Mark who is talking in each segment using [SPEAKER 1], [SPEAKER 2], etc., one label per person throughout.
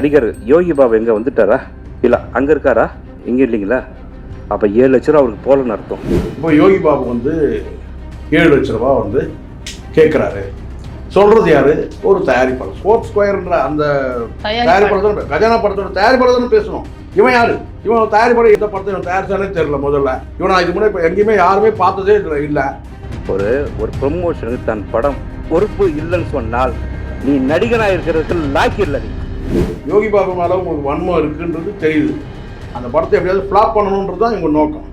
[SPEAKER 1] நடிகர் யோகி பாபு எங்க வந்துட்டாரா? இல்ல அங்க இருக்காரா? இங்க இல்லைங்களா? அப்ப ஏழு லட்ச ரூபா அவருக்கு போலன்னு அர்த்தம்.
[SPEAKER 2] இப்போ யோகி பாபு வந்து ஏழு லட்ச ரூபா வந்து கேட்குறாரு சொல்றது யாரு? ஒரு தயாரிப்பாளர். ஸ்போர்ட்ஸ் ஸ்கொயர்ன்ற அந்த தயாரிப்பாளர். கஜானா படத்தோட தயாரிப்பாளர் தானே பேசணும். இவன் யாரு? இவன் தயாரிப்பாளர் எந்த படத்தை இவன் தயாரிச்சானே தெரியல முதல்ல. இவன் இது முன்னாடி இப்போ எங்கேயுமே யாருமே பார்த்ததே இல்லை இல்லை.
[SPEAKER 1] ஒரு ஒரு ப்ரொமோஷனுக்கு தன் படம் பொறுப்பு இல்லைன்னு சொன்னால் நீ நடிகனா இருக்கிறதுக்கு லாக்கி இல்லை நீ.
[SPEAKER 2] யோகி பாபு மேலே உங்களுக்கு வன்மம் இருக்குன்றது தெரியுது. அந்த படத்தை எப்படியாவது ஃப்ளாப் பண்ணணுன்றது தான் எங்கள் நோக்கம்.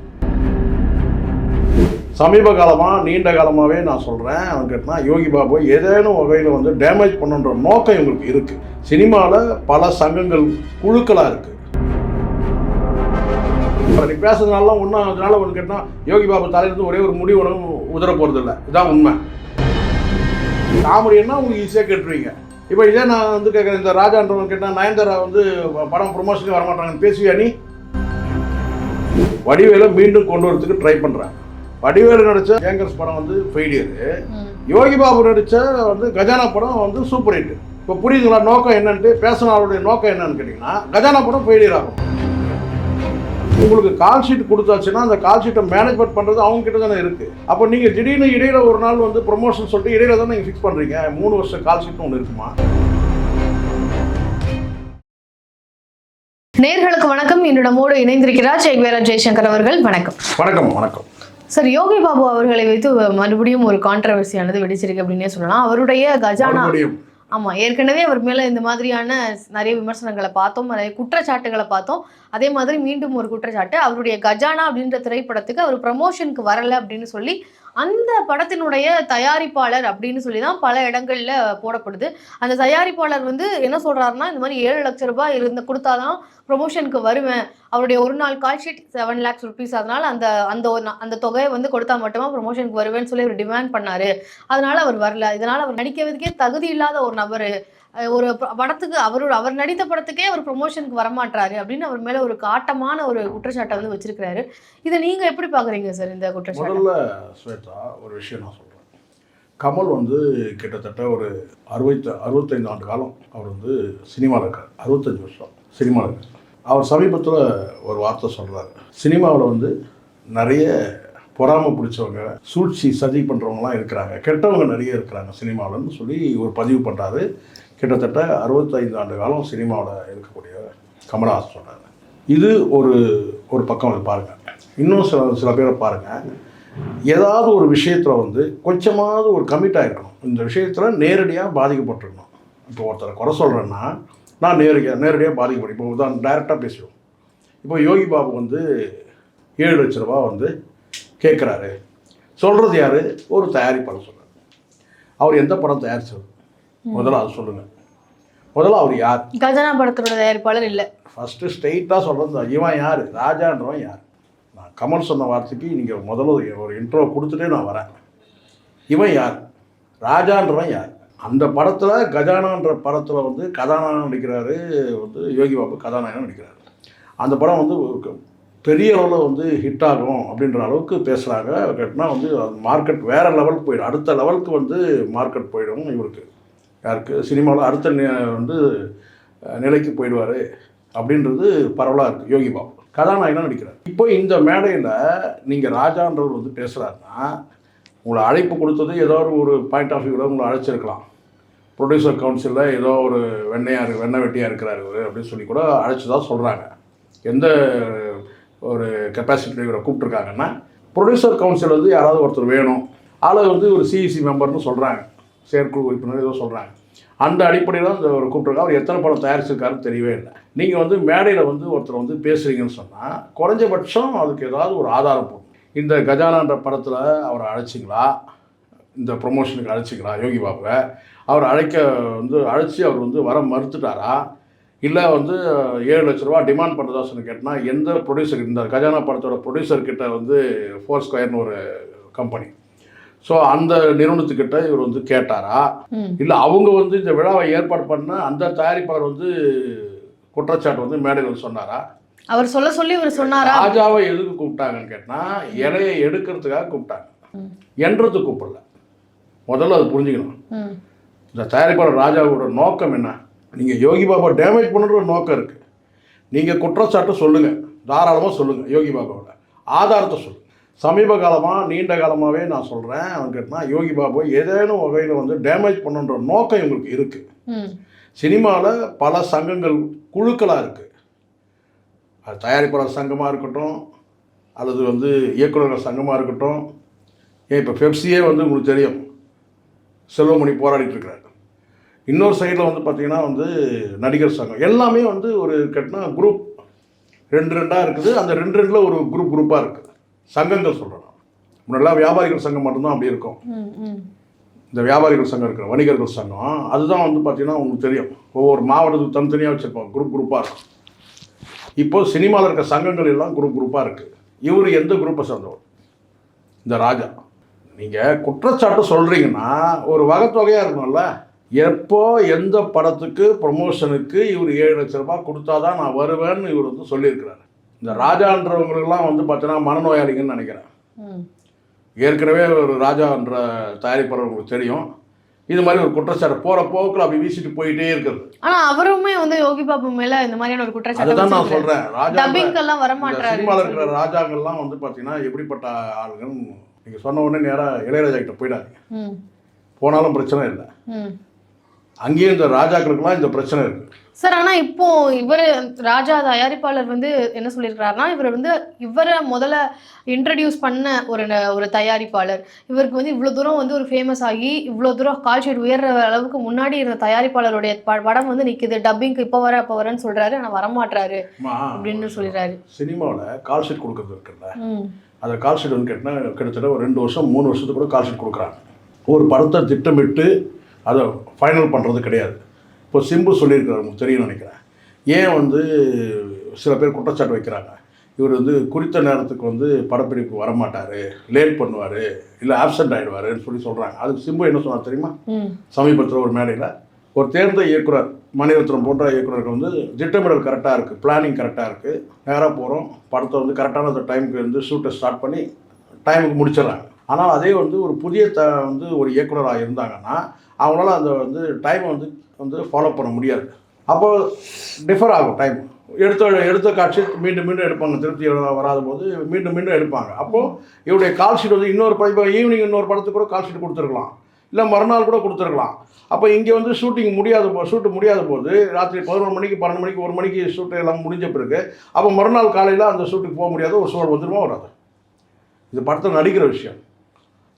[SPEAKER 2] சமீப காலமாக நீண்ட காலமாகவே நான் சொல்கிறேன் அவன் கேட்டால் யோகி பாபு ஏதேனும் வகையில் வந்து டேமேஜ் பண்ணுன்ற நோக்கம் இவங்களுக்கு இருக்குது சினிமாவில் பல சங்கங்கள் குழுக்களாக இருக்குது நீ பேசுறதுனால ஒன்றும் அதனால ஒன்று கேட்டால் யோகி பாபு தலையிலிருந்து ஒரே ஒரு முடிவு ஒன்றும் உதற போகிறதில்ல இதுதான் உண்மை. காமெடின்னா உங்களுக்கு ஈஸியாக கேட்டுருவீங்க. இப்போ இதே நான் வந்து கேட்குறேன் இந்த ராஜான்றவன் கேட்டால் நயன்தாரா வந்து படம் ப்ரொமோஷனுக்கு வரமாட்டாங்கன்னு பேசுவியா நீ? வடிவேலை மீண்டும் கொண்டு வரதுக்கு ட்ரை பண்ணுறேன் வடிவேலு நடித்த ஏங்கர்ஸ் படம் வந்து ஃபெயிலியரு யோகி பாபு நடித்த வந்து கஜானா படம் வந்து சூப்பர் ஹிட் இப்போ புரியுதுங்களா நோக்கம் என்னன்ட்டு பேசினாருடைய நோக்கம் என்னன்னு கேட்டிங்கன்னா கஜானா படம் ஃபெயிலியர் ஆகும். உங்களுக்கு கால் ஷீட் கொடுத்தாச்சுன்னா அந்த கால் ஷீட்டை மேனேஜ்மெண்ட் பண்ணுறது அவங்க கிட்ட தானே இருக்குது அப்போ நீங்கள் திடீர்னு இடையில ஒரு நாள் வந்து ப்ரொமோஷன் சொல்லிட்டு இடையில தான் நீங்கள் ஃபிக்ஸ் பண்ணுறீங்க மூணு வருஷம் கால் ஷீட்னு ஒன்று இருக்குமா?
[SPEAKER 3] நேர்களுக்கு வணக்கம். இன்று நம்மோடு இணைந்திருக்கிறார் சேக்வேரா ஜெய்சங்கர் அவர்கள். வணக்கம்.
[SPEAKER 2] வணக்கம் வணக்கம்.
[SPEAKER 3] சார் யோகி பாபு அவர்களை வைத்து மறுபடியும் ஒரு கான்ட்ரவர்சியானது வெடிச்சிருக்கு அப்படின்னே சொல்லலாம். அவருடைய கஜானா
[SPEAKER 2] மறுபடியும்.
[SPEAKER 3] ஆமா ஏற்கனவே அவர் மேல இந்த மாதிரியான நிறைய விமர்சனங்களை பார்த்தோம் நிறைய குற்றச்சாட்டுகளை பார்த்தோம். அதே மாதிரி மீண்டும் ஒரு குற்றச்சாட்டு அவருடைய கஜானா அப்படின்ற திரைப்படத்துக்கு அவர் ப்ரமோஷனுக்கு வரல அப்படின்னு சொல்லி அந்த படத்தினுடைய தயாரிப்பாளர் அப்படின்னு சொல்லி தான் பல இடங்கள்ல போடப்படுது. அந்த தயாரிப்பாளர் வந்து என்ன சொல்றாருன்னா இந்த மாதிரி ஏழு லட்சம் ரூபாய் இருந்து கொடுத்தாதான் ப்ரொமோஷனுக்கு வருவேன். அவருடைய ஒரு நாள் call sheet seven lakhs rupees அதனால அந்த அந்த ஒரு அந்த தொகையை வந்து கொடுத்தா மட்டுமா ப்ரொமோஷனுக்கு வருவேன்னு சொல்லி அவர் டிமாண்ட் பண்ணாரு. அதனால அவர் வரல. இதனால அவர் நடிக்கிறதுக்கே தகுதி இல்லாத ஒரு நபர். ஒரு படத்துக்கு அவரோட அவர் நடித்த படத்துக்கே அவர் ப்ரொமோஷனுக்கு வரமாட்டாரு அப்படின்னு அவர் மேல ஒரு காட்டமான ஒரு குற்றச்சாட்டை வந்து வச்சிருக்கிறாரு. இதை நீங்க எப்படி பாக்குறீங்க சார் இந்த குற்றச்சாட்டு?
[SPEAKER 2] முதல்ல ஸ்வேதா ஒரு விஷயம் நான் சொல்கிறேன் கமல் வந்து கிட்டத்தட்ட ஒரு அறுபத்தி அறுபத்தைந்து ஆண்டு காலம் அவர் வந்து சினிமாவில் இருக்கார். அறுபத்தஞ்சு வருஷம் சினிமாவில் இருக்கார். அவர் சமீபத்தில் ஒரு வார்த்தை சொல்கிறார் சினிமாவில் வந்து நிறைய பொறாமை பிடிச்சவங்க சூழ்ச்சி சதி பண்ணுறவங்களாம் இருக்கிறாங்க. கெட்டவங்க நிறைய இருக்கிறாங்க சினிமாவில்னு சொல்லி ஒரு பதிவு பண்ணுறாரு கிட்டத்தட்ட அறுபத்தைந்து ஆண்டு காலம் சினிமாவில் இருக்கக்கூடிய கமலஹாசன் சொன்னார் இது ஒரு ஒரு பக்கம் அது பாருங்கள் இன்னும் சில சில பேரை பாருங்கள் ஏதாவது ஒரு விஷயத்தில் வந்து கொஞ்சமாவது ஒரு கமிட் ஆகிருக்கணும் இந்த விஷயத்தில் நேரடியாக பாதிக்கப்பட்டிருக்கணும். இப்போ ஒருத்தரை குறை சொல்கிறேன்னா நான் நேரடியாக நேரடியாக பாதிக்கப்படும். இப்போ தான் டைரெக்டாக பேசுவோம். இப்போ யோகி பாபு வந்து ஏழு லட்ச ரூபா வந்து கேட்குறாரு. சொல்கிறது யார்? ஒரு தயாரிப்பாளர் சொல்கிறார் அவர் எந்த படம் தயாரிச்சது முதல்ல அது சொல்லுங்கள் முதல்ல அவர் யார்?
[SPEAKER 3] கஜானா படத்தோட தயாரிப்பாளர் இல்ல.
[SPEAKER 2] ஃபஸ்ட்டு ஸ்ட்ரெயிட்டாக சொல்கிறது இவன் யார்? ராஜான்றவன் யார்? நான் கமல் சொன்ன வார்த்தைக்கு நீங்கள் முதல்ல ஒரு இன்ட்ரோ கொடுத்துட்டே நான் வரேன். இவன் யார்? ராஜான்றவன் யார்? அந்த படத்தில் கஜானான்ற படத்தில் வந்து கதாநாயகன் நடிக்கிறாரு வந்து யோகி பாபு கதாநாயகன் நடிக்கிறாரு. அந்த படம் வந்து பெரிய அளவில் வந்து ஹிட் ஆகும் அப்படின்ற அளவுக்கு பேசுகிறாங்க கேட்டால் வந்து மார்க்கெட் வேறு லெவலுக்கு போயிடும். அடுத்த லெவலுக்கு வந்து மார்க்கெட் போயிடும் இவருக்கு. யாருக்கு சினிமாவில் அடுத்த வந்து நிலைக்கு போயிடுவார் அப்படின்றது பரவலாக இருக்குது யோகி பாபு. கதாநாயகனாக நடிக்கிறார். இப்போ இந்த மேடையில் நீங்கள் ராஜான்றவர் வந்து பேசுகிறாருன்னா உங்களை அழைப்பு கொடுத்தது ஏதோ ஒரு பாயிண்ட் ஆஃப் வியூவில் உங்களை அழைச்சிருக்கலாம். ப்ரொடியூசர் கவுன்சிலில் ஏதோ ஒரு வெண்ணையாக வெண்ணை வெட்டியாக இருக்கிறார் இவர் அப்படின்னு சொல்லி கூட தான் சொல்கிறாங்க எந்த ஒரு கெப்பாசிட்டியில் இவரை கூப்பிட்ருக்காங்கன்னா ப்ரொடியூசர் கவுன்சில் வந்து யாராவது ஒருத்தர் வேணும். ஆளை வந்து ஒரு சிஇசி மெம்பர்னு சொல்கிறாங்க செயற்குழு உறுப்பினர் ஏதோ சொல்கிறாங்க அந்த அடிப்படையில் அந்த ஒரு கூப்பிட்ருக்காங்க அவர் எத்தனை படம் தயாரிச்சிருக்காருன்னு தெரியவே இல்லை. நீங்கள் வந்து மேடையில் வந்து ஒருத்தர் வந்து பேசுகிறீங்கன்னு சொன்னால் குறைஞ்சபட்சம் அதுக்கு ஏதாவது ஒரு ஆதாரம் போடும் இந்த கஜானான்ற படத்தில் அவரை அழைச்சிங்களா? இந்த ப்ரொமோஷனுக்கு அழைச்சிங்களா? யோகி பாபுவை. அவர் அழைக்க வந்து அழைச்சி அவர் வந்து வர மறுத்துட்டாரா? இல்லை வந்து ஏழு லட்ச ரூபா டிமாண்ட் பண்ணுறதா சொல்லி கேட்டால் எந்த ப்ரொடியூசர் இந்த கஜானா படத்தோட ப்ரொடியூசர் கிட்ட வந்து ஃபோர் ஸ்கொயர்னு ஒரு கம்பெனி ஸோ அந்த நிறுவனத்துக்கிட்ட இவர் வந்து கேட்டாரா. இல்லை அவங்க வந்து இந்த விழாவை ஏற்பாடு பண்ண அந்த தயாரிப்பாளர் வந்து குற்றச்சாட்டு வந்து மேடையில் வந்து சொன்னாரா?
[SPEAKER 3] அவர் சொல்ல சொல்லி இவர் சொன்னாரா?
[SPEAKER 2] ராஜாவை எதுக்கு கூப்பிட்டாங்கன்னு கேட்டா இலையை எடுக்கிறதுக்காக கூப்பிட்டாங்க. என்றது கூப்பிடல. முதல்ல அது புரிஞ்சுக்கணும். இந்த தயாரிப்பாளர் ராஜாவோட நோக்கம் என்ன? நீங்கள் யோகி பாபா டேமேஜ் பண்ணுற ஒரு நோக்கம் இருக்குது நீங்கள் குற்றச்சாட்டு சொல்லுங்கள் தாராளமாக சொல்லுங்கள் யோகி பாபாவோட. ஆதாரத்தை சொல்லுங்கள் சமீப காலமாக நீண்ட காலமாகவே நான் சொல்கிறேன் அவன் கேட்டினா யோகி பாபா ஏதேனும் வகையில் வந்து டேமேஜ் பண்ணுன்ற நோக்கம் இவங்களுக்கு இருக்குது சினிமாவில் பல சங்கங்கள் குழுக்களாக இருக்குது அது தயாரிப்பாளர் சங்கமாக இருக்கட்டும் அல்லது வந்து இயக்குநர்கள் சங்கமாக இருக்கட்டும். ஏன் இப்போ பெப்சியே வந்து உங்களுக்கு தெரியும். செல்வமணி போராடிட்டு இருக்கிறாரு. இன்னொரு சைடில் வந்து பார்த்தீங்கன்னா வந்து நடிகர் சங்கம். எல்லாமே வந்து ஒரு கட்டினா குரூப் ரெண்டு ரெண்டாக இருக்குது. அந்த ரெண்டு ரெண்டில் ஒரு குரூப் குரூப்பாக இருக்குது சங்கங்கள் சொல்கிறேன் முன்னெல்லாம் வியாபாரிகள் சங்கம் மட்டும்தான் அப்படி இருக்கும். இந்த வியாபாரிகள் சங்கம் இருக்கிற வணிகர்கள் சங்கம் அதுதான் வந்து பார்த்தீங்கன்னா உங்களுக்கு தெரியும். ஒவ்வொரு மாவட்டத்துக்கு தனித்தனியாக வச்சுருப்பாங்க குரூப் குரூப்பாக இருக்கும். இப்போ சினிமாவில் இருக்க சங்கங்கள் எல்லாம் குரூப் குரூப்பாக இருக்குது இவர் எந்த குரூப்பை சேர்ந்தவர்? இந்த ராஜா. நீங்கள் குற்றச்சாட்டு சொல்கிறீங்கன்னா ஒரு வகைத்தொகையாக இருக்கணும்ல. எப்போ எந்த படத்துக்கு ப்ரொமோஷனுக்கு இவர் ஏழு லட்ச ரூபாய் கொடுத்தாதான் நான் வருவேன்னு இவர் வந்து சொல்லியிருக்கிறாரு. இந்த ராஜான்றவங்களுக்கெல்லாம் வந்து பார்த்தீங்கன்னா மனநோயாளிங்கன்னு நினைக்கிறேன். ஏற்கனவே ஒரு ராஜான்ற தயாரிப்பாளர் உங்களுக்கு தெரியும். இது மாதிரி ஒரு குற்றச்சாட்டு போகிற போக்கில் அப்படி வீசிட்டு போயிட்டே இருக்கிறது
[SPEAKER 3] ஆனா அவருமே வந்து யோகி பாபு மேல இந்த மாதிரியான ஒரு குற்றச்சாட்டு
[SPEAKER 2] அதுதான் நான். சொல்கிறேன் ராஜா
[SPEAKER 3] டப்பிங்க்கு எல்லாம் வர மாட்டாரு
[SPEAKER 2] சினிமாவில் இருக்கிற ராஜாக்கள்லாம் வந்து பார்த்தீங்கன்னா எப்படிப்பட்ட ஆளுங்க நீங்கள் சொன்ன உடனே நேராக இளையராஜா கிட்ட போயிடாதீங்க. போனாலும் பிரச்சனை இல்லை. அங்கேயும் இந்த ராஜாக்களுக்கெல்லாம் இந்த பிரச்சனை இருக்குது
[SPEAKER 3] சார் ஆனா இப்போ இவர் ராஜா தயாரிப்பாளர் வந்து என்ன சொல்லியிருக்கிறாருன்னா இவர் வந்து இவரை முதல்ல இன்ட்ரடியூஸ் பண்ண ஒரு ஒரு தயாரிப்பாளர். இவருக்கு வந்து இவ்வளோ தூரம் வந்து ஒரு ஃபேமஸ் ஆகி இவ்வளோ தூரம் கால் ஷீட் உயர்ற அளவுக்கு முன்னாடி இருந்த தயாரிப்பாளருடைய படம் வந்து நிக்குது. டப்பிங்க்கு இப்போ வர அப்போ வரேன்னு சொல்றாரு ஆனா வரமாட்டாரு அப்படின்னு சொல்லிடுறாரு.
[SPEAKER 2] சினிமாவில் கால் ஷீட் கொடுக்கறது இருக்குல்ல? அந்த கால் ஷீட் வந்து கேட்டினா கிட்டத்தட்ட ஒரு ரெண்டு வருஷம் மூணு வருஷத்துக்கு கூட கால் ஷீட் கொடுக்குறாங்க. ஒரு படத்தை திட்டமிட்டு அதை ஃபைனல் பண்ணுறது கிடையாது. இப்போ சிம்பு சொல்லியிருக்காரு உங்களுக்கு தெரியும் நினைக்கிறேன். ஏன் வந்து சில பேர் குற்றச்சாட்டு வைக்கிறாங்க? இவர் வந்து குறித்த நேரத்துக்கு வந்து படப்பிடிப்பு வரமாட்டார் லேட் பண்ணுவார் இல்லை ஆப்சென்ட் ஆகிடுவாருன்னு சொல்லி சொல்கிறாங்க அதுக்கு சிம்பு என்ன சொன்னார் தெரியுமா? சமீபத்தில் ஒரு மேடையில் ஒரு தேர்ந்த இயக்குனர் மணிரத்னம் போன்ற இயக்குனர்கள் வந்து திட்டமிடல் கரெக்டாக இருக்குது பிளானிங் கரெக்டாக இருக்குது நேராக போகிறோம் படத்தை வந்து கரெக்டான அந்த டைமுக்கு வந்து ஷூட்டை ஸ்டார்ட் பண்ணி டைமுக்கு முடிச்சிடுறாங்க. ஆனால் அதே வந்து ஒரு புதிய த வந்து ஒரு இயக்குனராக இருந்தாங்கன்னா அவங்களால அந்த வந்து டைமை வந்து வந்து ஃபாலோ பண்ண முடியாது. அப்போ டிஃபர் ஆகும் டைம் எடுத்த எடுத்த காட்சி மீண்டும் மீண்டும் எடுப்பாங்க. திருப்தி வராத போது மீண்டும் மீண்டும் எடுப்பாங்க. அப்போது இவருடைய கால் ஷீட் வந்து இன்னொரு படம் இப்போ ஈவினிங் இன்னொரு படத்துக்கு கூட கால் ஷீட் கொடுத்துருக்கலாம். இல்லை மறுநாள் கூட கொடுத்துருக்கலாம். அப்போ இங்கே வந்து ஷூட்டிங் முடியாத போ ஷூட்டு முடியாத போது ராத்திரி பதினொரு மணிக்கு பன்னெண்டு மணிக்கு ஒரு மணிக்கு ஷூட்டு எல்லாம் முடிஞ்ச பிறகு அப்போ மறுநாள் காலையில் அந்த ஷூட்டுக்கு போக முடியாத ஒரு சூழல் வந்துருமா வராது. இது படத்தில் நடிக்கிற விஷயம்.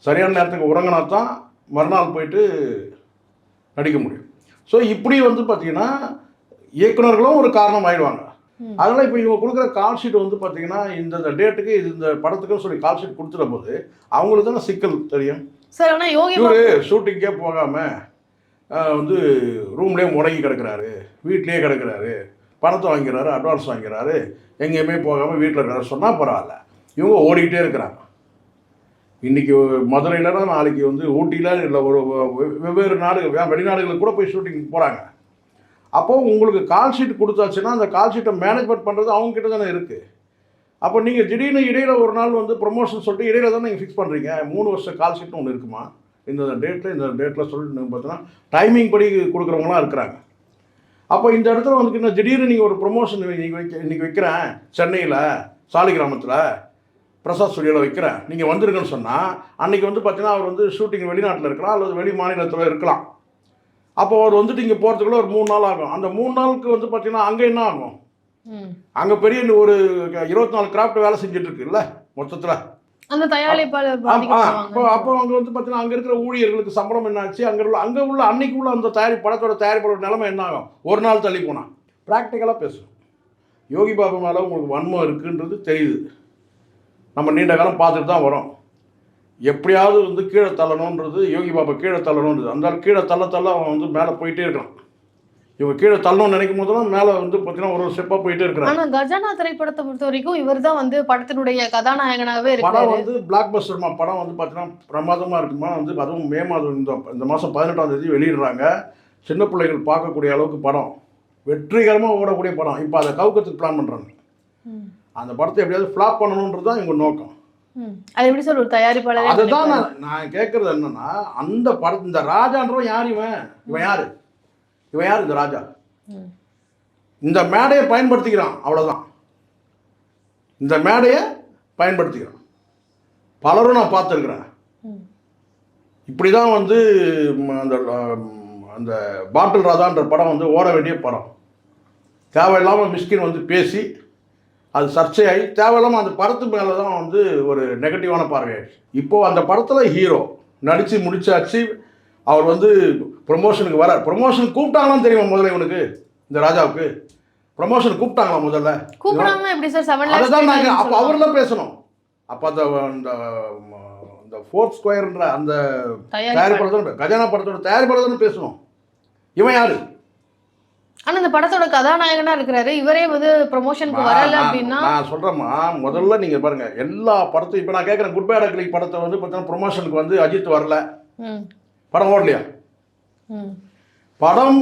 [SPEAKER 2] சரியான நேரத்துக்கு உறங்கினா தான் மறுநாள் போயிட்டு நடிக்க முடியும். ஸோ இப்படி வந்து பார்த்தீங்கன்னா இயக்குனர்களும் ஒரு காரணம் ஆயிடுவாங்க. அதனால் இப்போ இவங்க கொடுக்குற கால் ஷீட் வந்து பார்த்தீங்கன்னா இந்த டேட்டுக்கு இது இந்த படத்துக்குன்னு சொல்லி கால் ஷீட் கொடுத்துற போது அவங்களுக்கு தானே சிக்கல் தெரியும்.
[SPEAKER 3] சார் ஆனா யோகி
[SPEAKER 2] இவர் ஷூட்டிங்கே போகாமல் வந்து ரூம்லேயே முடங்கி கிடக்குறாரு வீட்லேயே கிடக்குறாரு பணத்தை வாங்கிறாரு அட்வான்ஸ் வாங்கிறாரு எங்கேயுமே போகாமல் வீட்டில் இருக்கிறாரு சொன்னால் பரவாயில்ல. இவங்க ஓடிக்கிட்டே இருக்கிறாங்க. இன்றைக்கி மதுரையிலனா நாளைக்கு வந்து ஊட்டியில் இல்லை ஒரு வெவ்வேறு நாடுகள் வெளிநாடுகளுக்கு கூட போய் ஷூட்டிங் போகிறாங்க அப்போது உங்களுக்கு கால் ஷீட் கொடுத்தாச்சுன்னா அந்த கால் ஷீட்டை மேனேஜ்மெண்ட் பண்ணுறது அவங்க கிட்ட தானே இருக்குது அப்போ நீங்கள் திடீர்னு இடையில ஒரு நாள் வந்து ப்ரொமோஷன் சொல்லிட்டு இடையில தான் நீங்கள் ஃபிக்ஸ் பண்ணுறீங்க மூணு வருஷம் கால் ஷீட்னு ஒன்று இருக்குமா? இந்த டேட்டில் இந்த டேட்டில் சொல்லிட்டு பார்த்தீங்கன்னா டைமிங் படி கொடுக்குறவங்களாம் இருக்கிறாங்க. அப்போ இந்த இடத்துல வந்து இன்னும் திடீர்னு நீங்கள் ஒரு ப்ரொமோஷன் நீங்கள் வைக்க இன்றைக்கி வைக்கிறேன் சென்னையில் சாலிகிராமத்தில் பிரசாத் ஸ்டுடியோவில் வைக்கிறேன். நீங்கள் வந்துருங்கன்னு சொன்னால் அன்றைக்கி வந்து பார்த்தீங்கன்னா அவர் வந்து ஷூட்டிங் வெளிநாட்டில் இருக்கலாம் அல்லது வெளி மாநிலத்தில் இருக்கலாம். அப்போ அவர் வந்துட்டு இங்கே போகிறதுக்குள்ள ஒரு மூணு நாள் ஆகும். அந்த மூணு நாளுக்கு வந்து பார்த்தீங்கன்னா அங்கே என்ன ஆகும். அங்கே பெரிய ஒரு இருபத்தி நாலு கிராஃப்ட் வேலை செஞ்சுட்டு இருக்குல்ல மொத்தத்தில்.
[SPEAKER 3] அந்த தயாரிப்பாளர்
[SPEAKER 2] அப்போ அங்கே வந்து பார்த்தீங்கன்னா அங்கே இருக்கிற ஊழியர்களுக்கு சம்பளம் என்னாச்சு? அங்கே உள்ள அங்கே உள்ள அன்னைக்கு உள்ள அந்த தயாரி படத்தோட தயாரிப்பாளர் நிலைமை என்ன ஆகும்? ஒரு நாள் தள்ளி போனான் ப்ராக்டிக்கலாக பேசும் யோகி பாபா மேலே உங்களுக்கு வன்மம் இருக்குன்றது தெரியுது. நம்ம நீண்ட காலம் பார்த்துட்டு தான் வரோம். எப்படியாவது வந்து கீழே தள்ளணுன்றது யோகி பாபா கீழே தள்ளணுன்றது. அந்த கீழே தள்ள தள்ள அவன் வந்து மேலே போயிட்டே இருக்கான் இவங்க கீழே தள்ளணும்னு நினைக்கும் போதெல்லாம் மேலே வந்து பார்த்தீங்கன்னா ஒரு ஸ்டெப்பாக போயிட்டே இருக்கிறான்.
[SPEAKER 3] ஆனா கஜானா திரைப்படத்தை பொறுத்த வரைக்கும் இவர்தான் வந்து படத்தினுடைய கதாநாயகனாகவே
[SPEAKER 2] படம்
[SPEAKER 3] இருக்காரு
[SPEAKER 2] வந்து பிளாக் பஸ்டர்மா படம் வந்து பார்த்தீங்கன்னா பிரமாதமாக இருக்குமா? வந்து அதுவும் மே மாதம் இந்த இந்த மாதம் பதினெட்டாம் தேதி வெளியிடுறாங்க. சின்ன பிள்ளைகள் பார்க்கக்கூடிய அளவுக்கு படம். வெற்றிகரமாக ஓடக்கூடிய படம். இப்போ அதை கவுக்கத்துக்கு பிளான் பண்ணுறாங்க. அந்த படத்தை எப்படியாவது ஃப்ளாப் பண்ணணுன்றது தான் இவங்க நோக்கம்.
[SPEAKER 3] அது எப்படி ஒரு தயாரிப்பாளர்
[SPEAKER 2] அதுதான் நான் நான் கேட்குறது என்னன்னா அந்த படத்து இந்த ராஜான்றவன் யார் இவன்? இவன் யார்? இவன் யார் இந்த ராஜா. இந்த மேடையை பயன்படுத்திக்கிறான் அவ்வளோதான் இந்த மேடையை பயன்படுத்திக்கிறான். பலரும் நான் பார்த்துருக்குறேன். இப்படி தான் வந்து அந்த அந்த பாட்டில் ராதான்ற படம் வந்து ஓட வேண்டிய படம். தேவையில்லாமல் மிஸ்கின் வந்து பேசி அது சர்ச்சையாகி தேவையில்லாமல் அந்த படத்து மேலே தான் வந்து ஒரு நெகட்டிவான பார்வையாயிடுச்சு இப்போது அந்த படத்தில் ஹீரோ நடித்து முடிச்சாச்சு. அவர் வந்து ப்ரொமோஷனுக்கு வர ப்ரொமோஷன் கூப்பிட்டாங்களான்னு தெரியுமா முதல்ல இவனுக்கு? இந்த ராஜாவுக்கு. ப்ரொமோஷன் கூப்பிட்டாங்களா முதல்ல?
[SPEAKER 3] கூப்பிடாம எப்படி சார் செவன்
[SPEAKER 2] அதை தான் நாங்கள் அப்போ அவர்லாம் பேசணும். அப்போ அந்த அந்த ம, அந்த ஃபோர்த் ஸ்கொயர்ன்ற அந்த.
[SPEAKER 3] தயாரிப்பாளர்
[SPEAKER 2] கஜானா படத்தோட தயாரிப்பாளர் தானே பேசணும். இவன் யாரு?
[SPEAKER 3] ஆனா இந்த படத்தோட கதாநாயகனா இருக்கிறாரு. இவரே வந்து ப்ரமோஷனுக்கு வரல அப்படின்னா
[SPEAKER 2] நான் சொல்கிறேம்மா முதல்ல நீங்கள் பாருங்க எல்லா படத்தையும் இப்போ நான் கேட்குறேன் குட் பேட் அக்லிக் படத்தை வந்து பார்த்தீங்கன்னா ப்ரொமோஷனுக்கு வந்து அஜித் வரல. படம் ஓடலையா. படம்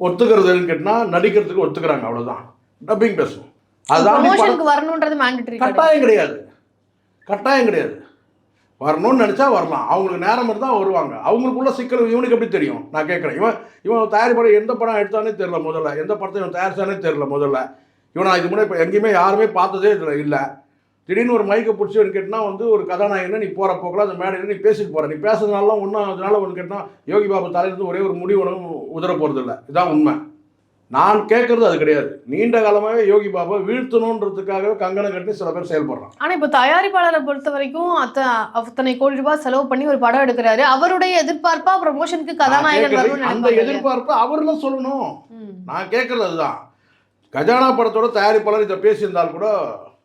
[SPEAKER 2] ஒத்துக்கிறதுன்னு கேட்டால் நடிக்கிறதுக்கு ஒத்துக்கிறாங்க அவ்வளோதான் டப்பிங் பேசணும் அதுதான்
[SPEAKER 3] வரணுன்றது
[SPEAKER 2] கட்டாயம் கிடையாது. கட்டாயம் கிடையாது. வரணும்னு நினச்சா வரலாம். அவங்களுக்கு நேரம் இருந்தால் வருவாங்க. அவங்களுக்குள்ள சிக்கல் இவனுக்கு எப்படி தெரியும்? நான் கேட்குறேன். இவன் இவன் தயாரிப்படம் எந்த படம் எடுத்தானே தெரில முதல்ல. எந்த படத்தை இவன் தயாரிச்சானே தெரில முதல்ல. இவன் இதுக்கு இது முன்னாடி இப்போ எங்கேயுமே யாருமே பார்த்ததே இதில் இல்லை. திடீர்னு ஒரு மைக்கை பிடிச்சவன் கேட்டால் வந்து ஒரு கதாநாயகன் நீ போகிற போக்கில் அந்த மேடையில் நீ பேசிட்டு போகிற நீ பேசுறதுனால ஒன்றும் அதனால ஒன்று கேட்டால் யோகி பாபு தலையிலிருந்து ஒரே ஒரு முடிவு ஒன்றும் உதற போகிறதில்ல இதான் உண்மை. நான் கேட்கறது அது கிடையாது நீண்ட காலமாகவே யோகி பாபா வீழ்த்தணுன்றதுக்காகவே கங்கணம் கட்டி சில பேர் செயல்படுறான்
[SPEAKER 3] ஆனா இப்ப தயாரிப்பாளரை பொறுத்த வரைக்கும் அத்த அத்தனை கோடி ரூபாய் செலவு பண்ணி ஒரு படம் எடுக்கிறாரு அவருடைய எதிர்பார்ப்பா ப்ரமோஷனுக்கு கதாநாயகன்
[SPEAKER 2] அந்த? எதிர்பார்ப்பு அவர்ல சொல்லணும். நான் கேட்கறது அதுதான் கஜானா படத்தோட தயாரிப்பாளர் இதை பேசியிருந்தால் கூட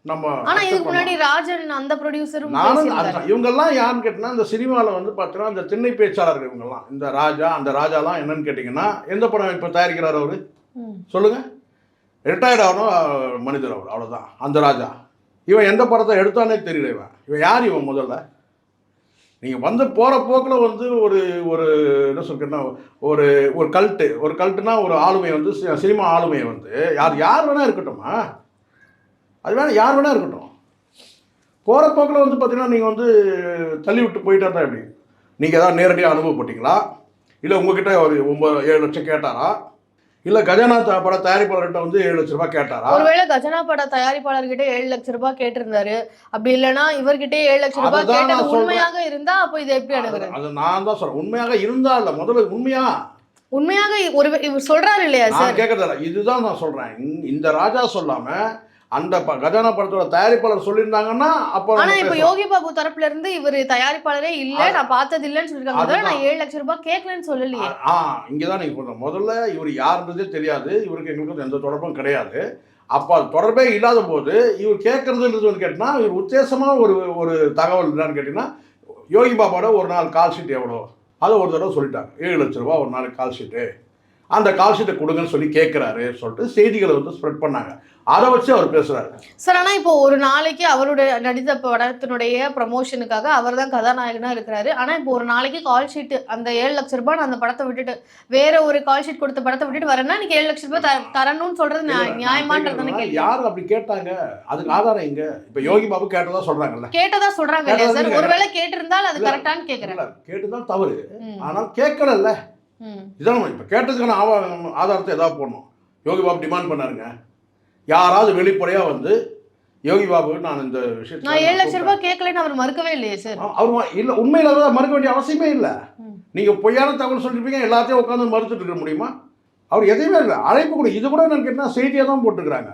[SPEAKER 2] நம்ம
[SPEAKER 3] ஆனா இதுக்கு முன்னாடி. ராஜன் அந்த ப்ரொடியூசரும்
[SPEAKER 2] நானும் அதுதான். இவங்கெல்லாம் யாருன்னு கேட்டினா இந்த சினிமாவில் வந்து பார்த்தீங்கன்னா இந்த திண்ணை பேச்சாளர்கள் இவங்கெல்லாம் இந்த ராஜா அந்த ராஜாலாம் என்னன்னு கேட்டிங்கன்னா எந்த படம் இப்போ தயாரிக்கிறார் அவர் சொல்லுங்க. ரிட்டையர்ட் ஆகணும் மனிதர் அவர் அவ்வளோதான் அந்த ராஜா. இவன் எந்த படத்தை எடுத்தானே தெரியல இவன். இவன் யார் இவன் முதல்ல? நீங்கள் வந்து போகிற போக்கில் வந்து ஒரு ஒரு என்ன சொல்கிறேன்னா ஒரு ஒரு கல்ட்டு ஒரு கல்ட்டுனா ஒரு ஆளுமை வந்து சி- சினிமா ஆளுமை வந்து யார் யார் வேணால் இருக்கட்டும்மா. அது வேணால் யார் வேணால் இருக்கட்டும். போகிற போக்கில் வந்து பார்த்தீங்கன்னா நீங்கள் வந்து தள்ளி விட்டு போயிட்டா தான் எப்படி? நீங்கள் ஏதாவது நேரடியாக அனுபவப்பட்டீங்களா? இல்லை உங்ககிட்ட ஒரு ஒம்பது ஏழு லட்சம் கேட்டாரா? இல்லை கஜானா பட தயாரிப்பாளர்கிட்ட வந்து ஏழு லட்ச ரூபாய் கேட்டாரா?
[SPEAKER 3] ஒருவேளை கஜனா பட தயாரிப்பாளர்கிட்ட ஏழு லட்சம் ரூபாய் கேட்டிருந்தாரு. அப்படி இல்லைன்னா இவர்கிட்டயே ஏழு லட்சம் ரூபாய்
[SPEAKER 2] சொல்றேன்.
[SPEAKER 3] உண்மையாக இருந்தா அப்போ இதை எப்படி அணுகுறது?
[SPEAKER 2] அது நான் தான் சொல்கிறேன் உண்மையாக இருந்தா இல்லை முதல்ல உண்மையா?
[SPEAKER 3] உண்மையாக ஒரு இவர் சொல்றாரு இல்லையா சார்
[SPEAKER 2] கேட்கறதில்ல இதுதான் நான் சொல்கிறேன் இந்த ராஜா சொல்லாமல் அந்த கஜானா படத்தோட தயாரிப்பாளர் சொல்லியிருந்தாங்கன்னா அப்போ
[SPEAKER 3] ஆனா இப்ப. யோகி பாபு தரப்புல இருந்து இவர் தயாரிப்பாளரே இல்ல நான் பார்த்தது இல்லைன்னு சொல்லிருக்காங்க. நான் ஏழு லட்சம் ரூபாய் கேட்கலன்னு சொல்லலையே.
[SPEAKER 2] ஆ இங்கே தான் நீங்கள் சொல்கிறேன் முதல்ல இவர் யாருன்றதே தெரியாது. இவருக்கு எங்களுக்கு எந்த தொடர்பும் கிடையாது. அப்போ அது தொடர்பே இல்லாத போது இவர் கேட்கறதுன்றது வந்து கேட்டினா இவர் உத்தேசமாக ஒரு ஒரு தகவல் என்னன்னு கேட்டிங்கன்னா யோகி பாபாவோட ஒரு நாள் கால் ஷீட் எவ்வளோ? அதை ஒரு தடவை சொல்லிட்டாங்க. ஏழு லட்ச ரூபா ஒரு நாளைக்கு கால் ஷீட்டு. அந்த கால் ஷீட்டை கொடுங்கன்னு சொல்லி கேட்குறாரு சொல்லிட்டு செய்திகளை வந்து ஸ்ப்ரெட் பண்ணாங்க. அதை வச்சு அவர் பேசுகிறாரு
[SPEAKER 3] சார் ஆனா இப்போ ஒரு நாளைக்கு அவருடைய நடித்த படத்தினுடைய ப்ரமோஷனுக்காக அவர் தான் கதாநாயகனா இருக்கிறாரு. ஆனா இப்போ ஒரு நாளைக்கு கால் ஷீட் அந்த ஏழு லட்சம் ரூபாய் நான் அந்த படத்தை விட்டுட்டு வேற ஒரு கால் ஷீட் கொடுத்த படத்தை விட்டுட்டு வரேன்னா எனக்கு ஏழு லட்சம் ரூபாய் த- தரணும்னு சொல்றது நியா- நியாயமான்றது
[SPEAKER 2] யார் அப்படி கேட்டாங்க? அதுக்கு ஆதாரம் எங்க? இப்போ யோகி பாபு கேட்டதா சொல்கிறாங்கல்ல
[SPEAKER 3] கேட்டதா சொல்றாங்க இல்லையா சார்? ஒருவேளை கேட்டிருந்தால் அது. கரெக்டான்னு கேக்குறேன்.
[SPEAKER 2] இல்லை கேட்டுதான் தவறு. ஆனால் கேட்கலல்ல. இதான் இப்போ கேட்டதுக்கான ஆவா ஆதாரத்தை எதாவது போடணும்? யோகி பாபு டிமாண்ட் பண்ணாருங்க. யாராவது வெளிப்படையாக வந்து யோகி பாபு நான் இந்த விஷயத்தை
[SPEAKER 3] நான் ஏழு லட்சம் ரூபாய் கேட்கலன்னு அவர் மறுக்கவே இல்லையே சார்
[SPEAKER 2] அவர் இல்லை உண்மையில் அதான் மறுக்க வேண்டிய அவசியமே இல்லை. நீங்கள் பொய்யான தகவல் சொல்லிருப்பீங்க எல்லாத்தையும் உட்காந்து மறுத்துட்டு இருக்க முடியுமா? அவர் எதையுமே இல்லை. அழைப்பு கூட இது கூட நான் கேட்டால் செய்தியாக தான் போட்டுக்கிறாங்க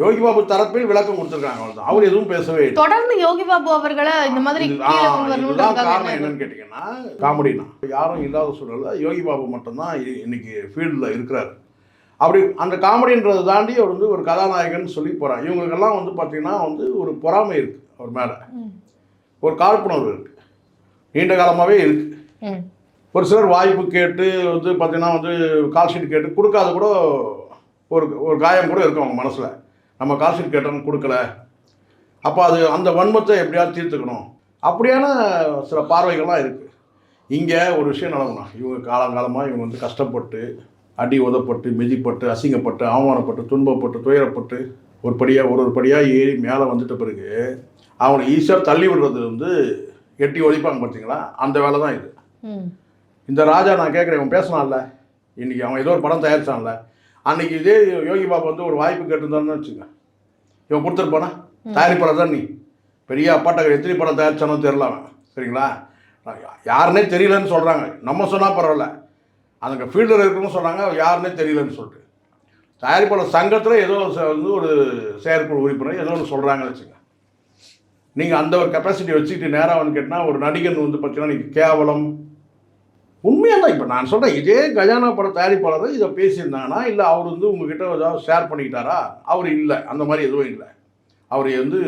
[SPEAKER 2] யோகி பாபு தரப்பில் விளக்கம் கொடுத்துருக்காங்க அவர் எதுவும் பேசவே இல்லை.
[SPEAKER 3] தொடர்ந்து யோகி பாபு அவர்களை இந்த மாதிரி
[SPEAKER 2] காரணம்
[SPEAKER 3] என்ன?
[SPEAKER 2] என்னன்னு கேட்டிங்கன்னா காமெடினா. யாரும் இல்லாத சூழல்ல யோகி பாபு மட்டும்தான் இன்னைக்கு ஃபீல்டில் இருக்கிறாரு. அப்படி அந்த காமெடின்றதை தாண்டி அவர் வந்து ஒரு கதாநாயகன் சொல்லி போகிறார் இவங்களுக்கெல்லாம் வந்து பார்த்தீங்கன்னா வந்து ஒரு பொறாமை இருக்குது அவர் மேலே. ஒரு காழ்ப்புணர்வு இருக்குது நீண்ட காலமாகவே இருக்குது. ஒரு சிலர் வாய்ப்பு கேட்டு வந்து பார்த்தீங்கன்னா வந்து கால் ஷீட் கேட்டு கொடுக்காத கூட ஒரு ஒரு காயம் கூட இருக்கும் அவங்க மனசில். நம்ம ஷீட் கேட்டோம் கொடுக்கல. அப்போ அது அந்த வன்மத்தை எப்படியாவது தீர்த்துக்கணும். அப்படியான சில பார்வைகள்லாம் இருக்குது இங்கே ஒரு விஷயம் நடக்கணும் இவங்க காலங்காலமாக இவங்க வந்து கஷ்டப்பட்டு அடி உதப்பட்டு மிதிப்பட்டு அசிங்கப்பட்டு அவமானப்பட்டு துன்பப்பட்டு துயரப்பட்டு ஒரு படியாக ஒரு ஒரு படியாக ஏறி மேலே வந்துட்ட பிறகு அவனை ஈஸியாக தள்ளி விடுறது வந்து எட்டி ஒழிப்பாங்க பார்த்தீங்களா அந்த வேலை தான் இது. இந்த ராஜா நான் கேட்குறேன் இவன் பேசினான்ல? இன்றைக்கி அவன் ஏதோ ஒரு படம் தயாரிச்சான்ல? அன்னைக்கு இதே யோகி பாபு வந்து ஒரு வாய்ப்பு கேட்டிருந்தான்னு வச்சுங்க இவன் கொடுத்துருப்பானா தயாரிப்பாளர் தான் நீ. பெரிய அப்பாட்ட எத்தனை படம் தயாரிச்சானோ அவன். சரிங்களா? யாருன்னே தெரியலன்னு சொல்கிறாங்க நம்ம சொன்னால் பரவாயில்ல. அதுங்க ஃபீல்டில் இருக்கணும்னு சொன்னாங்க யாருன்னே தெரியலன்னு சொல்லிட்டு. தயாரிப்பாளர் சங்கத்தில் ஏதோ வந்து ஒரு செயற்குழு உறுப்பினர் ஏதோ ஒன்று சொல்கிறாங்கன்னு வச்சுங்க நீங்கள் அந்த ஒரு கெப்பாசிட்டி வச்சுக்கிட்டு நேராக வந்து கேட்டால் ஒரு நடிகன் வந்து பார்த்தீங்கன்னா நீங்கள் கேவலம் உண்மையாக தான் இப்போ நான் சொல்கிறேன் இதே கஜானா பட தயாரிப்பாளர் இதை பேசியிருந்தாங்கன்னா இல்லை அவர் வந்து உங்ககிட்ட ஏதாவது ஷேர் பண்ணிக்கிட்டாரா? அவர் இல்லை அந்த மாதிரி எதுவும் இல்லை. அவர் வந்து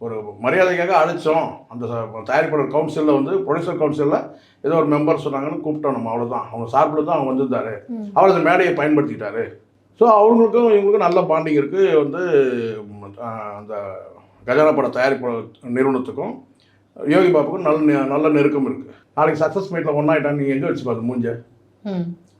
[SPEAKER 2] ஒரு மரியாதைக்காக அழைச்சோம். அந்த தயாரிப்பாளர் கவுன்சிலில் வந்து ப்ரொடியூசர் கவுன்சிலில் ஏதோ ஒரு மெம்பர் சொன்னாங்கன்னு கூப்பிட்டோம் நம்ம அவ்வளோதான் அவங்க சார்பில் தான் அவங்க வந்திருந்தாரு. அவர் அந்த மேடையை பயன்படுத்திக்கிட்டாரு. ஸோ அவங்களுக்கும் இவங்களுக்கும் நல்ல பாண்டிங் இருக்குது வந்து அந்த கஜானா பட தயாரிப்பு நிறுவனத்துக்கும் யோகி பாபுக்கும் நல்ல நெ- நல்ல நெருக்கம் இருக்குது நாளைக்கு சக்ஸஸ் மீட்டில் ஒன்றாயிட்டான்னு நீங்கள் எங்கே வச்சு பார்த்து மூஞ்ச.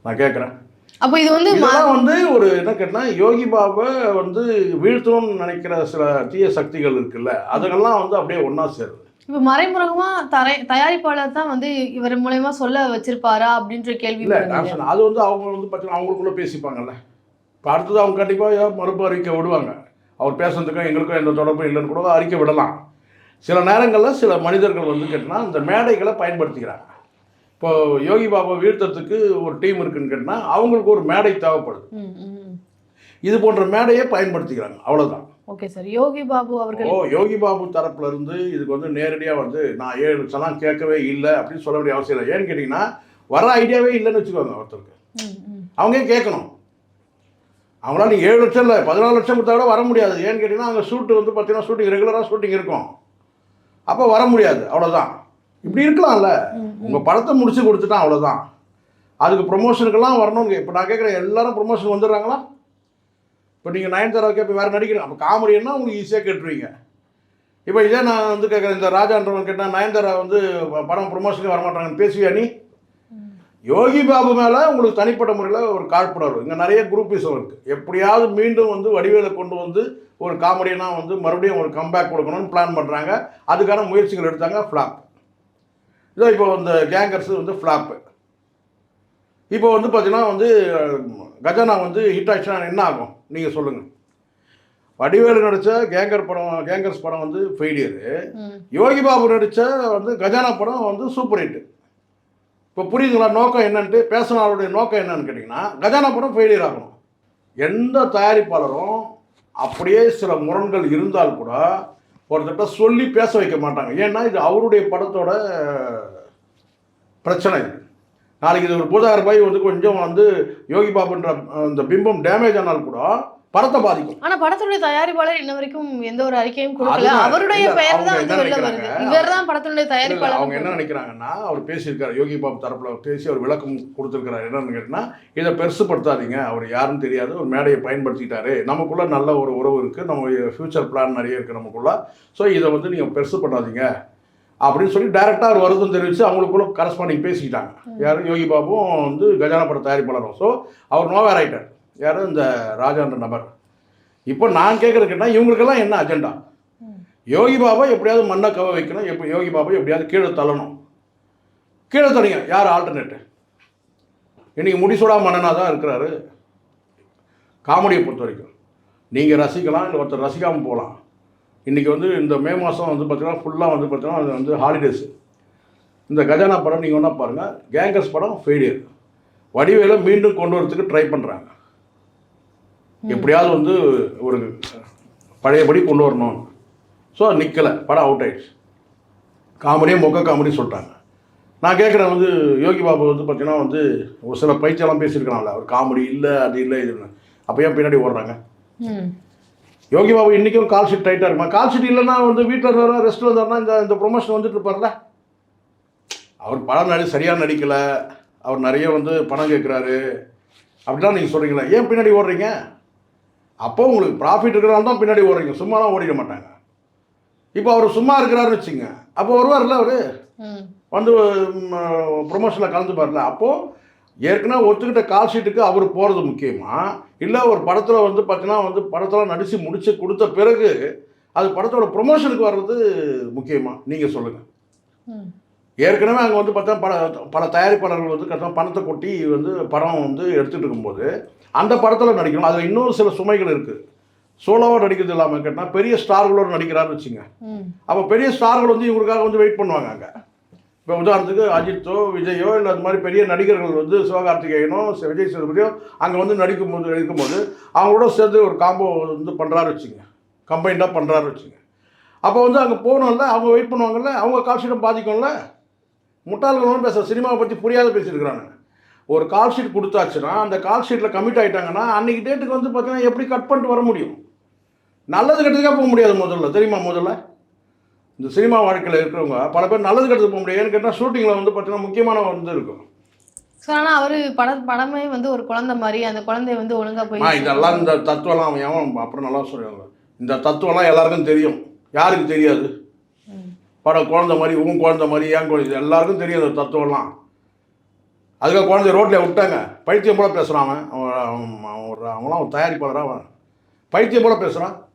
[SPEAKER 2] நான் கேட்குறேன்
[SPEAKER 3] அப்போ இது வந்து
[SPEAKER 2] இதெல்லாம் வந்து ஒரு என்ன கேட்டா யோகி பாபா வந்து வீழ்த்தணும்னு நினைக்கிற சில தீய சக்திகள் இருக்குல்ல அதுங்கெல்லாம் வந்து அப்படியே ஒன்றா சேருது.
[SPEAKER 3] இப்ப மறைமுகமா தரை தயாரிப்பாளர் தான் வந்து இவர் மூலயமா சொல்ல வச்சிருப்பாரா அப்படின்ற கேள்வி
[SPEAKER 2] இல்லை நான்? சொன்னேன் அது வந்து அவங்க வந்து பார்த்தீங்கன்னா அவங்களுக்குள்ள பேசிப்பாங்கல்ல. இப்போ அடுத்தது அவங்க கண்டிப்பாக மறுப்பு அறிக்கை விடுவாங்க. அவர் பேசுறதுக்கும் எங்களுக்கும் எந்த தொடர்பும் இல்லைன்னு கூட அறிக்கை விடலாம். சில நேரங்களில் சில மனிதர்கள் வந்து கேட்டினா இந்த மேடைகளை பயன்படுத்திக்கிறாங்க. இப்போ யோகி பாபா வீழ்த்தத்துக்கு ஒரு டீம் இருக்குன்னு கேட்டால் அவங்களுக்கு ஒரு மேடை தேவைப்படுது. இது போன்ற மேடையை பயன்படுத்திக்கிறாங்க. அவ்வளோதான்
[SPEAKER 3] ஓகே சார். யோகி பாபு அவர்கள்
[SPEAKER 2] ஓ யோகி பாபு தரப்புல இருந்து இதுக்கு வந்து நேரடியாக வந்து நான் ஏழு லட்சம்லாம் கேட்கவே இல்லை அப்படின்னு சொல்ல வேண்டிய அவசியம் இல்லை. ஏன்னு கேட்டிங்கன்னா வர ஐடியாவே இல்லைன்னு வச்சுக்கோங்க ஒருத்தருக்கு. அவங்க கேட்கணும். அவங்களால நீ ஏழு லட்சம் இல்லை பதினாலு லட்சம் கொடுத்தா கூட வர முடியாது. ஏன்னு கேட்டிங்கன்னா அங்கே ஷூட்டு வந்து பார்த்தீங்கன்னா ஷூட்டிங் ரெகுலராக ஷூட்டிங் இருக்கும். அப்போ வர முடியாது. அவ்வளோதான் இப்படி இருக்கலாம்ல. உங்கள் படத்தை முடிச்சு கொடுத்துட்டா அவ்வளோதான் அதுக்கு ப்ரொமோஷனுக்கெல்லாம் வரணுங்க இப்போ நான் கேட்குறேன் எல்லாரும் ப்ரொமோஷன் வந்துடுறாங்களா? இப்போ நீங்கள் நயன்தாரா கேட்ப வேறு நடிக்கிறேன் அப்போ காமெடின்னா உங்களுக்கு ஈஸியாக கேட்டுருவீங்க. இப்போ இதே நான் வந்து கேட்குறேன் இந்த ராஜான்றவன் கேட்டால் நயன்தாரா வந்து படம் ப்ரொமோஷனுக்கு வரமாட்டாங்கன்னு பேசுவியா நீ? யோகி பாபு மேலே உங்களுக்கு தனிப்பட்ட முறையில் ஒரு காழ்ப்புணர்வு. இங்கே நிறைய குரூப்பிசம் இருக்குது எப்படியாவது மீண்டும் வந்து வடிவேலை கொண்டு வந்து ஒரு காமெடியனா வந்து மறுபடியும் ஒரு கம்பேக் கொடுக்கணும்னு பிளான் பண்ணுறாங்க அதுக்கான முயற்சிகள் எடுத்தாங்க ஃப்ளாப் இதோ இப்போ இந்த கேங்கர்ஸ் வந்து ஃப்ளாப்பு இப்போ வந்து பார்த்தீங்கன்னா வந்து கஜானா வந்து ஹிட் ஆச்சுன்னா என்ன ஆகும்? நீங்கள் சொல்லுங்கள் வடிவேலு நடித்த கேங்கர் படம் கேங்கர்ஸ் படம் வந்து ஃபெயிலியரு. யோகி பாபு நடித்த வந்து கஜானா படம் வந்து சூப்பர் ஹிட் இப்போ புரியுதுங்களா? நோக்கம் என்னன்ட்டு பேசினாருடைய நோக்கம் என்னன்னு கேட்டிங்கன்னா கஜானா படம் ஃபெயிலியர் ஆகணும். எந்த தயாரிப்பாளரும் அப்படியே சில முரண்கள் இருந்தால் கூட ஒருத்தட்ட சொல்லி பேச வைக்க மாட்டாங்க. ஏன்னா இது அவருடைய படத்தோட பிரச்சனை. இது நாளைக்கு இது ஒரு பூதாகர் ரூபாய் வந்து கொஞ்சம் வந்து யோகி பாபுன்ற அந்த பிம்பம் டேமேஜ் ஆனால் கூட படத்தை பாதிக்கும்.
[SPEAKER 3] ஆனா படத்துடைய தயாரிப்பாளர் இன்ன வரைக்கும் எந்த ஒரு அறிக்கையும் கொடுக்கல. அவருடைய பெயர் தான்
[SPEAKER 2] என்ன
[SPEAKER 3] வந்து வெளில வருது
[SPEAKER 2] நினைக்கிறாங்க?
[SPEAKER 3] இவர் தான் படத்தினுடைய
[SPEAKER 2] இல்ல, அவங்க என்ன
[SPEAKER 3] தயாரிப்பாளர்
[SPEAKER 2] நினைக்கிறாங்கன்னா அவர் பேசியிருக்காரு யோகி பாபு தரப்புல பேசி அவர் விளக்கம் கொடுத்துருக்கிறார். என்னன்னு கேட்டிங்கன்னா இதை பெருசுப்படுத்தாதீங்க அவர் யாருன்னு தெரியாது ஒரு மேடையை பயன்படுத்திட்டாரு. நமக்குள்ள நல்ல ஒரு உறவு இருக்குது நம்ம ஃப்யூச்சர் பிளான் நிறைய இருக்குது நமக்குள்ள. ஸோ இதை வந்து நீங்கள் பெருசு பண்ணாதீங்க அப்படின்னு சொல்லி டைரெக்டாக அவர் வருதும் தெரிவித்து அவங்களுக்குள்ள கரஸ்பாண்டிங் பேசிக்கிட்டாங்க. யார்? யோகி பாபுவும் வந்து கஜானா பட தயாரிப்பாளரும். ஸோ அவர் நோவேர் ஆயிட்டார். யார் இந்த ராஜான்ற நபர். இப்போ நான் கேட்குறது கேட்டால் இவங்களுக்கெல்லாம் என்ன அஜெண்டா யோகி பாபா எப்படியாவது மண்ணை கவ வைக்கணும் எப்போ யோகி பாபா எப்படியாவது கீழே தள்ளணும். கீழே தள்ளிங்க யார் ஆல்டர்னேட்டு இன்னைக்கு முடிசூடா மன்னனாக தான் இருக்கிறாரு. காமெடியை பொறுத்த வரைக்கும் நீங்கள் ரசிக்கலாம் இல்லை ஒருத்தர் ரசிக்காமல் போகலாம். இன்றைக்கி வந்து இந்த மே மாதம் வந்து பார்த்தீங்கன்னா ஃபுல்லாக வந்து பார்த்தீங்கன்னா அது வந்து ஹாலிடேஸு இந்த கஜானா படம் நீங்கள் ஒன்றா பாருங்கள் கேங்கர்ஸ் படம் ஃபெயிலியர் வடிவேல மீண்டும் கொண்டு வரத்துக்கு ட்ரை பண்ணுறாங்க எப்படியாவது வந்து ஒரு பழையபடி கொண்டு வரணும். ஸோ நிற்கலை படம் அவுட் ஆயிடுச்சு. காமெடியே மொக்க காமெடி சொல்லிட்டாங்க. நான் கேட்குறேன் வந்து யோகி பாபு வந்து பார்த்தீங்கன்னா வந்து ஒரு சில பயிற்சியெல்லாம் பேசியிருக்கிறாங்களே அவர் காமெடி இல்லை அது இல்லை இது அப்போ ஏன் பின்னாடி ஓடுறாங்க. யோகி பாபு இன்றைக்கும் கால் ஷீட் டைட்டாக இருக்குமா? கால் ஷீட் இல்லைன்னா வந்து வீட்டில் இருந்தாரா ரெஸ்ட்டில் இருந்தாருன்னா இந்த இந்த ப்ரொமோஷன் வந்துட்டு இருப்பார்ல? அவர் படம் நடி சரியாக நடிக்கலை. அவர் நிறைய வந்து பணம் கேட்குறாரு. அப்படிலாம் நீங்கள் சொல்கிறீங்களா ஏன் பின்னாடி ஓடுறீங்க? அப்போ உங்களுக்கு ப்ராஃபிட் இருக்கிறனால தான் பின்னாடி ஓடுறீங்க. சும்மாலாம் ஓடிட மாட்டாங்க. இப்போ அவர் சும்மா இருக்கிறாருன்னு வச்சுங்க. அப்போ வருவார்ல அவர். வந்து ப்ரொமோஷனில் கலந்துப்பார்ல. அப்போது ஏற்கனவே ஒத்துக்கிட்ட கால் ஷீட்டுக்கு அவர் போகிறது முக்கியமா? இல்லை ஒரு படத்தில் வந்து பார்த்தீங்கன்னா வந்து படத்தில் நடித்து முடித்து கொடுத்த பிறகு அது படத்தோட ப்ரொமோஷனுக்கு வர்றது முக்கியமா? நீங்கள் சொல்லுங்கள். ஏற்கனவே அங்கே வந்து பார்த்தா பல பல தயாரிப்பாளர்கள் வந்து கரெக்டாக பணத்தை கொட்டி வந்து படம் வந்து எடுத்துகிட்டு இருக்கும்போது அந்த படத்தில் நடிக்கணும். அதில் இன்னொரு சில சுமைகள் இருக்குது சோலோவாக நடிக்கிறது இல்லாமல் கேட்டால் பெரிய ஸ்டார்களோட நடிக்கிறாருன்னு வச்சுங்க. அப்போ பெரிய ஸ்டார்கள் வந்து இவங்களுக்காக வந்து வெயிட் பண்ணுவாங்க அங்கே. இப்போ உதாரணத்துக்கு அஜித்தோ விஜயோ இல்லை அது மாதிரி பெரிய நடிகர்கள் வந்து சிவகார்த்திகேயனோ விஜய் சேதுபதியோ அங்கே வந்து நடிக்கும்போது நடிக்கும்போது அவங்களோட சேர்ந்து ஒரு காம்போ வந்து பண்ணுறாரு வச்சுங்க. கம்பைண்டாக பண்ணுறாரு வச்சுங்க. அப்போ வந்து அங்கே போகணும்ல அவங்க வெயிட் பண்ணுவாங்கல்ல அவங்க கால் ஷீட்டும் பாதிக்கும்ல? முட்டாள்களும் பேச சினிமாவை பற்றி புரியாத பேசியிருக்கிறாங்க. ஒரு கால் ஷீட் கொடுத்தாச்சுன்னா அந்த கால் ஷீட்டில் கமிட் ஆகிட்டாங்கன்னா அன்றைக்கி டேட்டுக்கு வந்து பார்த்தீங்கன்னா எப்படி கட் பண்ணிட்டு வர முடியும்? நல்லது கெட்டதுக்காக போக முடியாது முதல்ல. தெரியுமா முதல்ல? இந்த சினிமா வாழ்க்கையில் இருக்கிறவங்க பல பேர் நல்லது கெட்டது போக முடியாது. ஏன்னு கேட்டால் ஷூட்டிங்கில் வந்து பார்த்தீங்கன்னா முக்கியமான வந்து இருக்கும்.
[SPEAKER 3] ஸோ ஆனால் அவர் பட படமே வந்து ஒரு குழந்தை மாதிரி அந்த குழந்தைய வந்து ஒழுங்கா போய்
[SPEAKER 2] இதெல்லாம் இந்த தத்துவம்லாம் அவன் அப்புறம் நல்லா சொல்லுவாங்க இந்த தத்துவம்லாம் எல்லாருக்கும் தெரியும். யாருக்கு தெரியாது?
[SPEAKER 3] பட
[SPEAKER 2] படம் குழந்தை மாதிரி உன் குழந்தை மாதிரி ஏன் குழந்தை எல்லாருக்கும் தெரியும் அந்த தத்துவம்லாம். அதுக்காக குழந்தைய ரோட்டில் விட்டாங்க. பைத்தியம் போல பேசுகிறான் அவன். அவன் அவன் அவன் ஒரு அவன்லாம் ஒரு தயாரிப்பாளராக அவன். பைத்தியம் போல பேசுகிறான்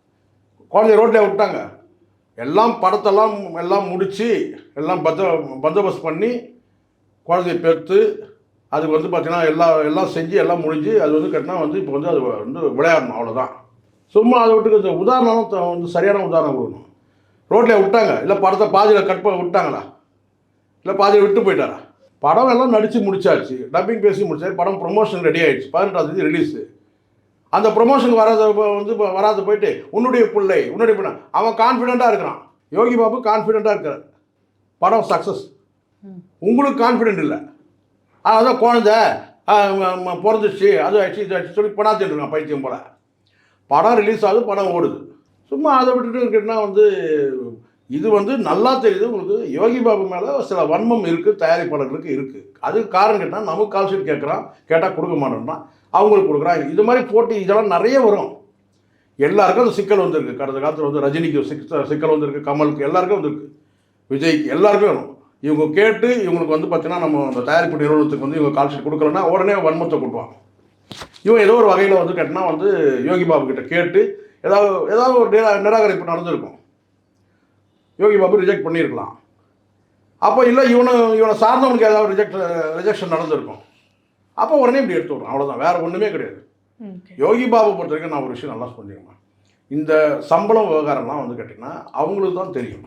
[SPEAKER 2] குழந்தைய ரோட்டில் விட்டாங்க. எல்லாம் படத்தெல்லாம் எல்லாம் முடித்து எல்லாம் பந்த பந்தோபஸ்த் பண்ணி குழந்தைய பெற்று அதுக்கு வந்து பார்த்தீங்கன்னா எல்லா எல்லாம் செஞ்சு எல்லாம் முடிஞ்சு அது வந்து கட்டினா வந்து இப்போ வந்து அது வந்து விளையாடணும் அவ்வளோதான் சும்மா அதை விட்டுக்கு இந்த உதாரணம் த- வந்து சரியான உதாரணம் கொடுக்கணும். ரோட்டில் விட்டாங்க. இல்லை படத்தை பாதியில் கட் பண்ண விட்டாங்களா? இல்லை பாதியில் விட்டு போயிட்டாரா? படம் எல்லாம் நடித்து முடிச்சாச்சு. டப்பிங் பேசி முடிச்சாச்சு. படம் ப்ரொமோஷன் ரெடி ஆயிடுச்சு. பதினெட்டாம் தேதி ரிலீஸு அந்த ப்ரொமோஷனுக்கு வராத வந்து வராது போயிட்டு உன்னுடைய பிள்ளை உன்னுடைய பிள்ளை அவன் கான்ஃபிடெண்ட்டாக இருக்கிறான். யோகி பாபு கான்ஃபிடெண்ட்டாக இருக்கிறார். படம் சக்ஸஸ். உங்களுக்கு கான்ஃபிடென்ட் இல்லை. அதான் குழந்தை பிறந்துச்சு அது ஆச்சு இது ஆச்சு சொல்லி பணாத்திட்டு இருக்கான் பைத்தியம் போல. படம் ரிலீஸ் ஆகுது படம் ஓடுது. சும்மா அதை விட்டுட்டு கேட்டால் வந்து இது வந்து நல்லா தெரியுது. உங்களுக்கு யோகி பாபு மேலே சில வன்மம் இருக்குது தயாரிப்பாளர்களுக்கு இருக்குது அதுக்கு காரணம் கேட்டால் நமக்கு கால் ஷீட் கேட்குறான். கேட்டால் கொடுக்க மாட்டோம்னா அவங்களுக்கு கொடுக்குறான். இது மாதிரி போட்டி இதெல்லாம் நிறைய வரும். எல்லாருக்கும் அந்த சிக்கல் வந்திருக்கு. கடந்த காலத்தில் வந்து ரஜினிக்கு சிக்க சிக்கல் வந்திருக்கு. கமலுக்கு எல்லாருக்கும் வந்திருக்கு. விஜய்க்கு எல்லாருக்கும் வரும். இவங்க கேட்டு இவங்களுக்கு வந்து பார்த்தீங்கன்னா நம்ம அந்த தயாரிப்பு நிறுவனத்துக்கு வந்து இவங்க கால் ஷீட் கொடுக்கலன்னா உடனே வன்மத்தை கொடுப்பாங்க இவன் ஏதோ ஒரு வகையில் வந்து கேட்டினா வந்து யோகி பாபு கிட்ட கேட்டு ஏதாவது ஏதாவது ஒரு நிரா நிராகரிப்பு நடந்திருக்கும். யோகி பாபு ரிஜெக்ட் பண்ணியிருக்கலாம். அப்போ இல்லை இவனை இவனை சார்ந்தவனுக்கு ஏதாவது ரிஜெக்ட் ரிஜெக்ஷன் நடந்திருக்கும். அப்போ உடனே இப்படி எடுத்து விட்றான். அவ்வளோதான் வேறு ஒன்றுமே கிடையாது. யோகி பாபு பொறுத்த வரைக்கும் நான் ஒரு விஷயம் நல்லா சொல்லிடுவேன் இந்த சம்பளம் விவகாரம்லாம் வந்து கேட்டிங்கன்னா அவங்களுக்கு தான் தெரியும்.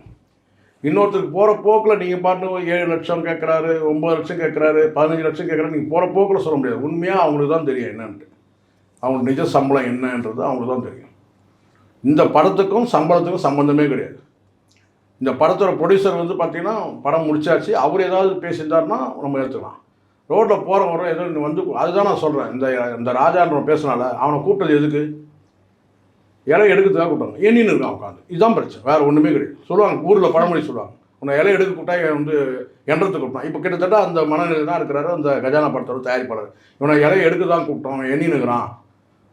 [SPEAKER 2] இன்னொருத்தருக்கு போகிற போக்கில் நீங்கள் பாட்டு ஏழு லட்சம் கேட்குறாரு ஒம்பது லட்சம் கேட்குறாரு பதினஞ்சு லட்சம் கேட்குறாரு நீங்கள் போகிற போக்கில் சொல்ல முடியாது. உண்மையாக அவங்களுக்கு தான் தெரியும் என்னன்ட்டு. அவங்க நிஜ சம்பளம் என்னன்றது அவங்களுக்கு தான் தெரியும். இந்த படத்துக்கும் சம்பளத்துக்கும் சம்மந்தமே கிடையாது. இந்த படத்தோட ப்ரொடியூசர் வந்து பார்த்திங்கன்னா படம் முடிச்சாச்சு. அவர் ஏதாவது பேசியிருந்தாருன்னா நம்ம எடுத்துக்கலாம் ரோட்டில் போகிற வர ஏதோ வந்து அதுதான் நான் சொல்கிறேன் இந்த இந்த ராஜான்ற பேசுனால அவனை கூப்பிட்டது எதுக்கு? இலை எடுக்கிறதுக்காக கூப்பிட்டாங்க. எண்ணின்னு இருக்கான் உட்காந்து இதுதான் பிரச்சனை. வேறு ஒன்றுமே கிடையாது. சொல்லுவாங்க ஊரில் பழமொழி சொல்லுவாங்க. உன்னை இலை எடுக்க கூப்பிட்டா வந்து எண்ணத்துக்கு கூப்பிட்டான்? இப்போ கிட்டத்தட்ட அந்த மனநிலை தான் இருக்கிறாரு அந்த கஜானா படத்தோட தயாரிப்பாளர். இவனை இலையை எடுக்க தான் கூப்பிட்டோம் எண்ணின்னு இருக்கிறான்.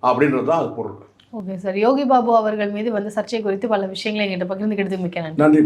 [SPEAKER 2] அப்படின்றது தான் அது பொருள்.
[SPEAKER 3] ஓகே சார் யோகி பாபு அவர்கள் மீது வந்து சர்ச்சை குறித்து பல விஷயங்களை எங்கிட்ட பகிர்ந்துக்கிட்டு மிக்க நன்றி.
[SPEAKER 2] நன்றி